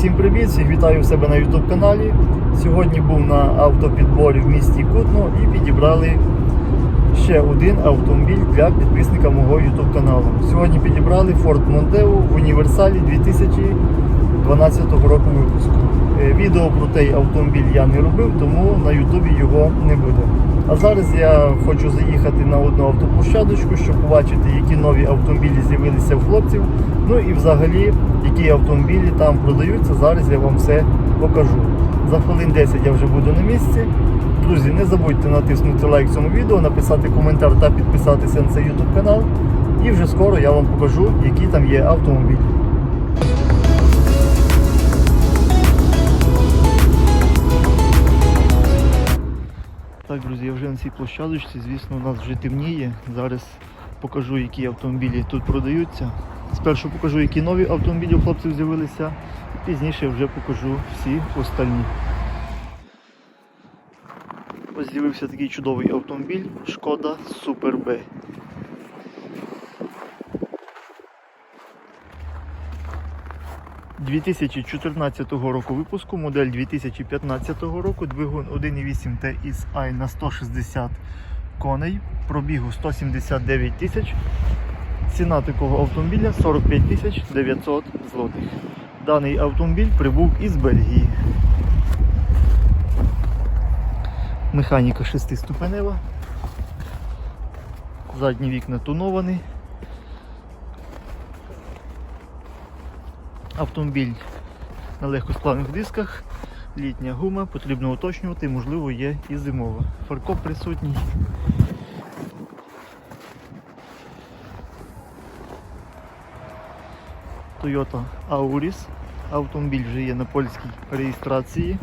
всім привіт! Всіх вітаю у себе на YouTube каналі. Сьогодні був на автопідборі в місті Кутно і підібрали ще один автомобіль для підписника мого YouTube каналу. Сьогодні підібрали Ford Mondeo в універсалі 2012 року випуску. Е, Відео про цей автомобіль я не робив, тому на YouTube його не буде. А зараз я хочу заїхати на одну автоплощадочку, щоб побачити, які нові автомобілі з'явилися в хлопців. Ну і взагалі, які автомобілі там продаються. Зараз я вам все покажу. За хвилин 10 я вже буду на місці. Друзі, не забудьте натиснути лайк цьому відео, написати коментар та підписатися на цей YouTube канал. І вже скоро я вам покажу, які там є автомобілі. Цій площадочці, звісно, у нас вже темніє. Зараз покажу, які автомобілі тут продаються. Спершу покажу, які нові автомобілі у хлопців з'явилися, пізніше вже покажу всі остальні. Ось з'явився такий чудовий автомобіль Шкода Супер Б. – 2014 року випуску, модель 2015 року, двигун 1.8 TSI на 160 коней, пробігу 179 тисяч. Ціна такого автомобіля 45 тисяч 900 злотих. Даний автомобіль прибув із Бельгії. Механіка шестиступенева. Задні вікна тоновані. Автомобіль на легкосплавних дисках, літня гума, потрібно уточнювати, можливо, є і зимова. Фаркоп присутній. Toyota Auris. Автомобіль вже є на польській реєстрації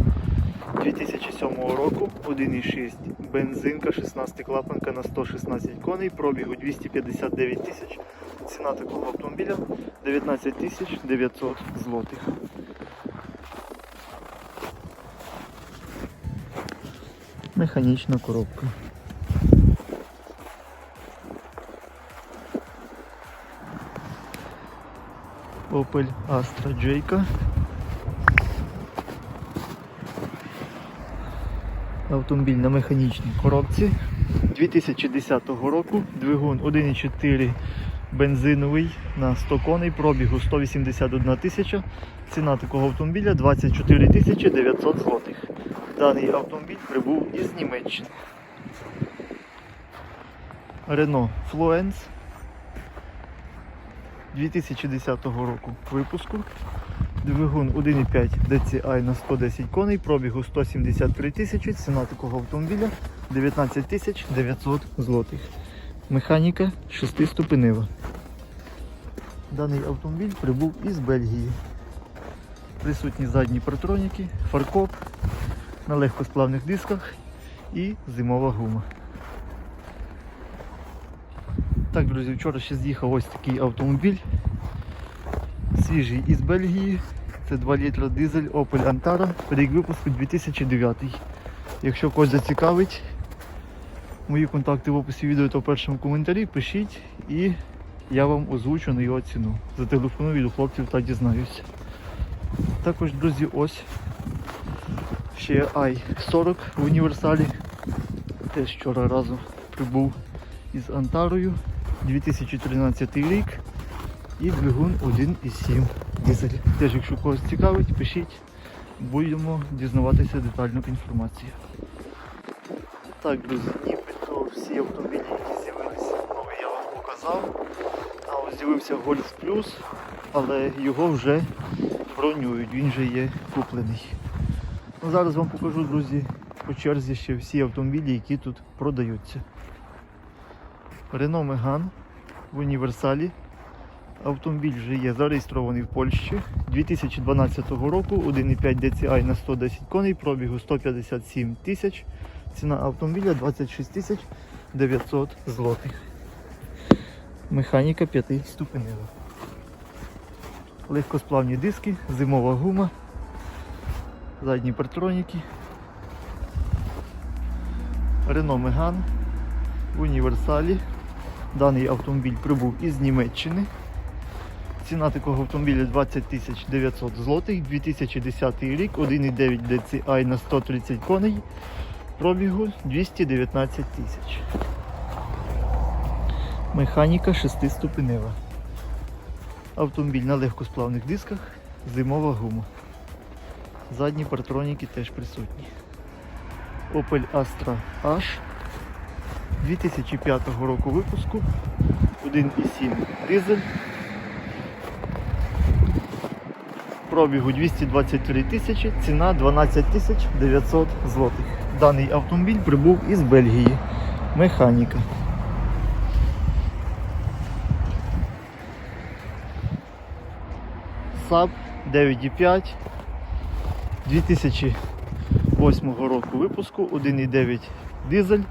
2007 року, 1,6 бензинка, 16 клапанка на 116 коней, пробігу 259 тисяч. Ціна такого автомобіля 19 тисяч 900 злотих. Механічна коробка. Opel Astra J. Автомобіль на механічній коробці 2010 року, двигун 1,4 бензиновий на 100 коней, пробігу 181 тисяча. Ціна такого автомобіля 24 тисячі 900 злотих. Даний автомобіль прибув із Німеччини. Renault Fluence 2010 року випуску. Двигун 1,5 DCI на 110 коней, пробігу 173 тисячі, ціна такого автомобіля 19 тисяч 900 злотих. Механіка 6-ступенева. Даний автомобіль прибув із Бельгії. Присутні задні партроніки, фаркоп на легкосплавних дисках і зимова гума. Так, друзі, вчора ще з'їхав ось такий автомобіль. Свіжий із Бельгії. Це 2 літра дизель Opel Antara, рік випуску 2009. Якщо когось зацікавить, мої контакти в описі відео та в першому коментарі, пишіть і я вам озвучу на його ціну. Зателефоную до хлопців та дізнаюся. Також, друзі, ось ще i40 в універсалі. Теж вчора разом прибув із Антарою. 2013 рік і двигун 1,7 дизель. Теж, якщо когось цікавить, пишіть, будемо дізнаватися детальну інформацію. Так, друзі, всі автомобілі, які з'явилися нові, я вам показав. А ось з'явився Golf Plus, але його вже бронюють, він вже є куплений. Ну, Зараз вам покажу, друзі, по черзі ще всі автомобілі, які тут продаються. Renault Megane в універсалі. Автомобіль вже є зареєстрований в Польщі 2012 року, 1,5 DCI на 110 коней, пробігу 157 тисяч. Ціна автомобіля 26 тисяч 900 злотих. Механіка 5 ступенева. Легкосплавні диски, зимова гума, задні партроніки. Renault Megane в універсалі. Даний автомобіль прибув із Німеччини. Ціна такого автомобіля 20 900 злотих, 2010 рік, 1,9 DCI на 130 коней, пробігу 219 тисяч. Механіка 6-ступенева. Автомобіль на легкосплавних дисках, зимова гума. Задні партроніки теж присутні. Opel Astra H 2005 року випуску 1,7 дизель. Пробігу 223 тисячі, ціна 12 тисяч 900 злотих. Даний автомобіль прибув із Бельгії. Механіка. САП 9,5 2008 року випуску 1,9 дизель.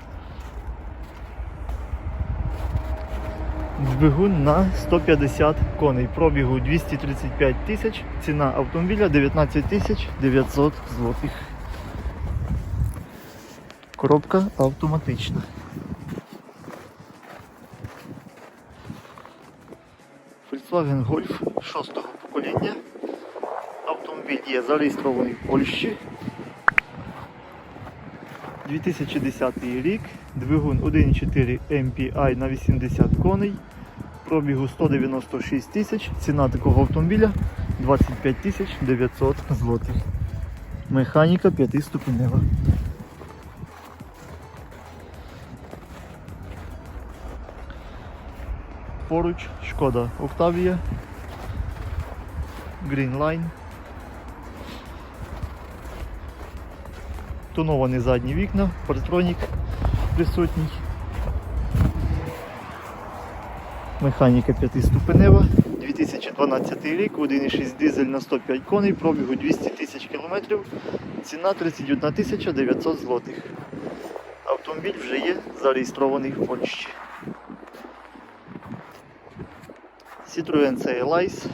Двигун на 150 коней. Пробігу 235 тисяч. Ціна автомобіля 19 тисяч 900 злотих. Коробка автоматична. Volkswagen Golf 6-го покоління. Автомобіль є зареєстрований в Польщі. 2010 рік, двигун 1.4 MPI на 80 коней, пробігу 196 тисяч, ціна такого автомобіля 25 тисяч 900 злотих. Механіка 5-ступенева. Поруч шкода Octavia, Green Line. Тоновані задні вікна, партронік присутній. Механіка 5-ступенева, 2012 рік, 1,6 дизель на 105 коней, пробігу 200 тисяч кілометрів, ціна 31 тисяча 900 злотих. Автомобіль вже є зареєстрований в Польщі. Citroen C-Elise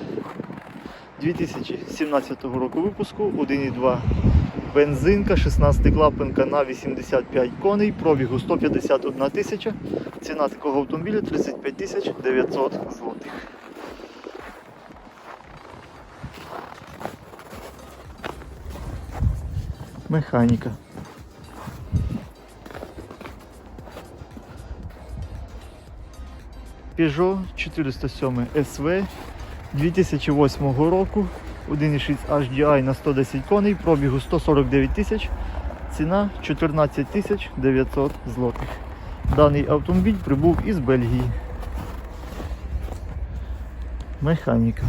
2017 року випуску, 1,2 Бензинка, 16 клапанка на 85 коней, пробігу 151 тисяча. Ціна такого автомобіля 35 тисяч 900 злотих. Механіка. Peugeot 407 SV 2008 року. 1,6 HDI на 110 коней, пробігу 149 тисяч, ціна 14 тисяч 900 злотих. Даний автомобіль прибув із Бельгії. Механіка.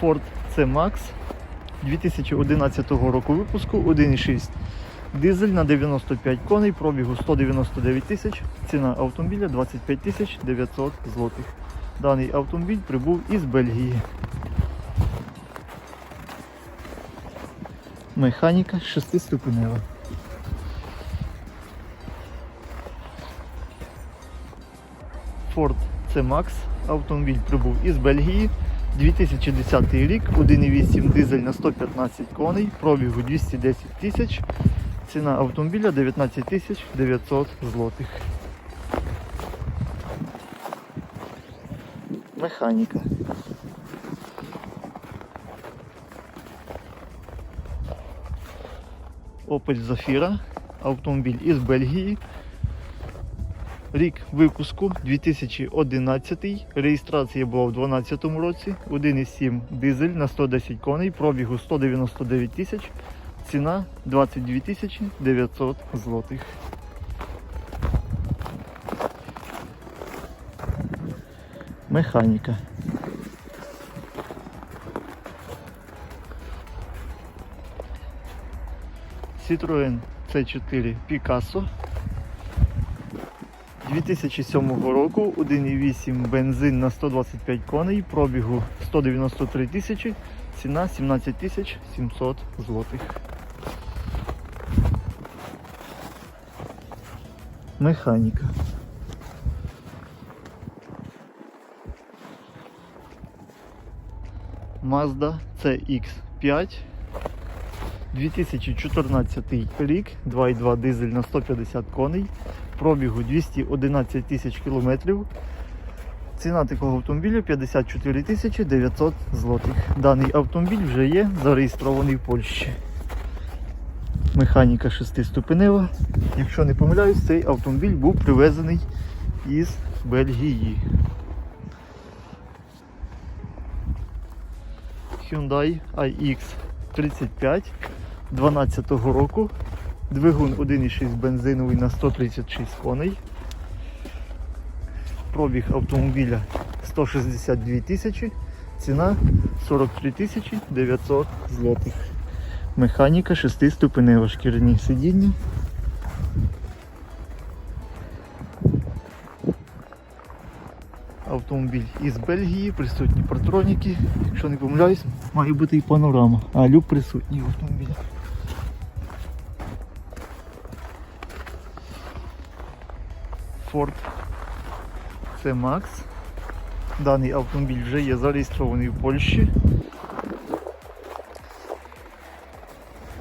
Ford C-Max 2011 року випуску 1,6 Дизель на 95 коней, пробігу 199 тисяч, ціна автомобіля 25 тисяч 900 злотих. Даний автомобіль прибув із Бельгії. Механіка 6-ступенева. Ford C-Max. Автомобіль прибув із Бельгії. 2010 рік, 1,8 дизель на 115 коней, пробігу 210 тисяч. Ціна автомобіля 19 тисяч 900 злотих. Механіка. Opel Zafira. Автомобіль із Бельгії. Рік випуску 2011. Реєстрація була в 2012 році. 1,7 дизель на 110 коней, пробігу 199 тисяч. Ціна 22 тисячі 900 злотих. Механіка. Citroen C4 Picasso 2007 року 1,8 бензин на 125 коней, пробігу 193 тисячі, ціна 17 тисяч 700 злотих. Механіка. Mazda CX5 2014 рік, 2,2 дизель на 150 коней, пробігу 211 тисяч кілометрів. Ціна такого автомобіля 54 тисячі 900 злотих. Даний автомобіль вже є зареєстрований в Польщі. Механіка шестиступенева. Якщо не помиляюсь, цей автомобіль був привезений із Бельгії. Hyundai iX35 12 року. Двигун 1,6 бензиновий на 136 коней. Пробіг автомобіля 162 тисячі, ціна 43 тисячі 900 злотих. Механіка 6-ступенева шкіряні сидіння. Автомобіль із Бельгії, присутні партроніки. Якщо не помиляюсь, має бути і панорама. А люк присутній в автомобілі. Ford C Max. Даний автомобіль вже є зареєстрований в Польщі.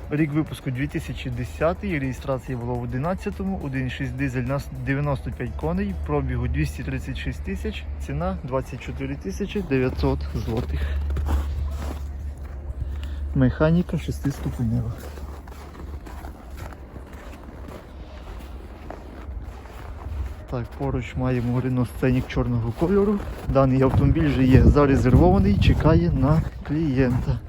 Рік випуску 2010, реєстрація була в 11-му, 1,6 дизель на 95 коней, пробігу 236 тисяч, ціна 24 тисячі 900 злотих. Механіка 6 ступенева. Так, поруч маємо Scenic чорного кольору. Даний автомобіль вже є зарезервований, чекає на клієнта.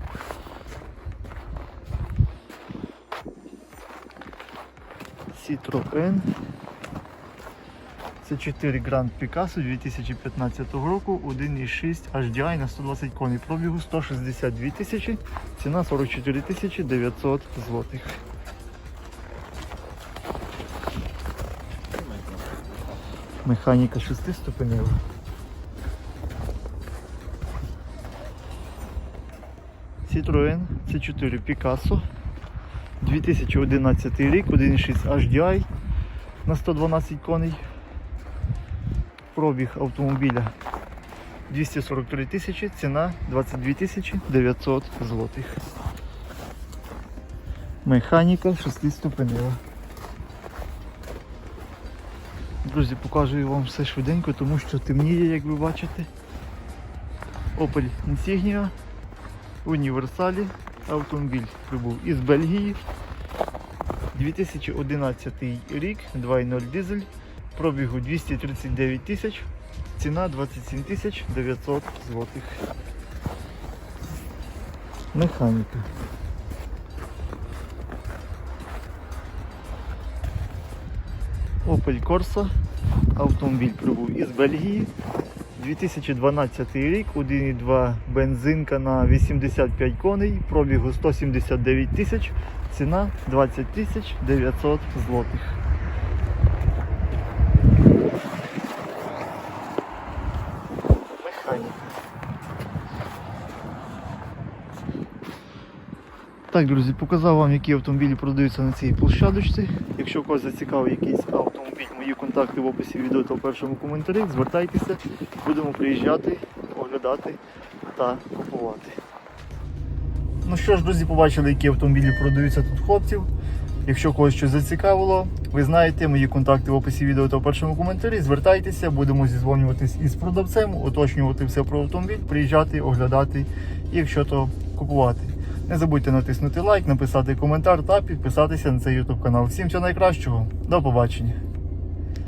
Citroën. Це 4 Grand Picasso 2015 року, 1,6 HDI на 120 коней пробігу 162 тисячі, ціна 44 тисячі 900 злотих. Механіка 6 ступенева. Citroën C4 Picasso 2011 рік, 1,6 HDI на 112 коней. Пробіг автомобіля 243 тисячі, ціна 22 тисячі 900 злотих. Механіка 6-ступенева. Друзі, покажу вам все швиденько, тому що темніє, як ви бачите. Opel Insignia, універсалі. Автомобіль прибув із Бельгії. 2011 рік, 2.0 дизель, пробігу 239 тисяч, ціна 27 тисяч 900 злотих. Механіка. Opel Corsa. Автомобіль прибув із Бельгії. 2012 рік, 1,2 бензинка на 85 коней, пробігу 179 тисяч, ціна 20 тисяч 900 злотих. Механіка. Так, друзі, показав вам, які автомобілі продаються на цій площадочці. Якщо в когось зацікавив якийсь автомобіль, мої контакти в описі відео та в першому коментарі. Звертайтеся, будемо приїжджати, оглядати та купувати. Ну що ж, друзі, побачили, які автомобілі продаються тут хлопців. Якщо когось щось зацікавило, ви знаєте, мої контакти в описі відео та в першому коментарі. Звертайтеся, будемо зізвонюватись із продавцем, уточнювати все про автомобіль, приїжджати, оглядати і якщо то купувати. Не забудьте натиснути лайк, написати коментар та підписатися на цей YouTube канал. Всім всього найкращого. До побачення.